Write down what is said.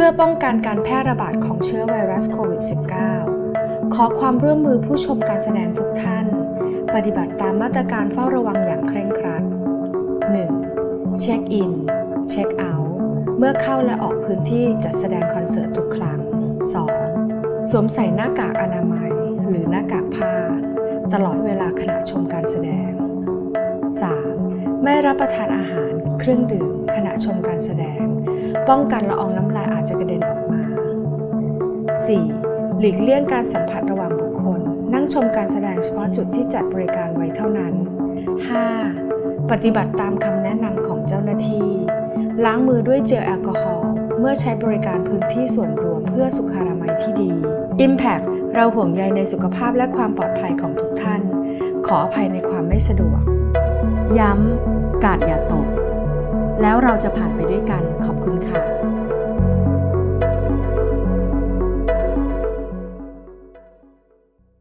พื่อป้องกันการแพร่ระบาดของเชื้อไวรัสโควิด -19 ขอความร่วมมือผู้ชมการแสดงทุกท่าน ปฏิบัติตามมาตรการเฝ้าระวังอย่างเคร่งครัด 1. เช็คอิน เช็คเอาท์เมื่อเข้าและออกพื้นที่จัดแสดงคอนเสิร์ตทุกครั้ง 2. สวมใส่หน้ากากอนามัย หรือหน้ากากผ้า ตลอดเวลาขณะชมการแสดง 3. ไม่รับประทานอาหาร เครื่องดื่มขณะชมการแสดง ป้องกันละอองน้ำลายอาจจะกระเด็นออกมา 4. หลีกเลี่ยงการสัมผัสระหว่างบุคคล นั่งชมการแสดงเฉพาะจุดที่จัดบริการไว้เท่านั้น 5. ปฏิบัติตามคำแนะนำของเจ้าหน้าที่ ล้างมือด้วยเจลแอลกอฮอล์เมื่อใช้บริการพื้นที่ส่วนรวมเพื่อสุขอนามัยที่ดี Impact เราห่วงใยในสุขภาพและความปลอดภัยของทุกท่าน ขออภัยในความไม่สะดวก ย้ำ กาดอย่าตก แล้วเราจะผ่านไปด้วยกันขอบคุณค่ะ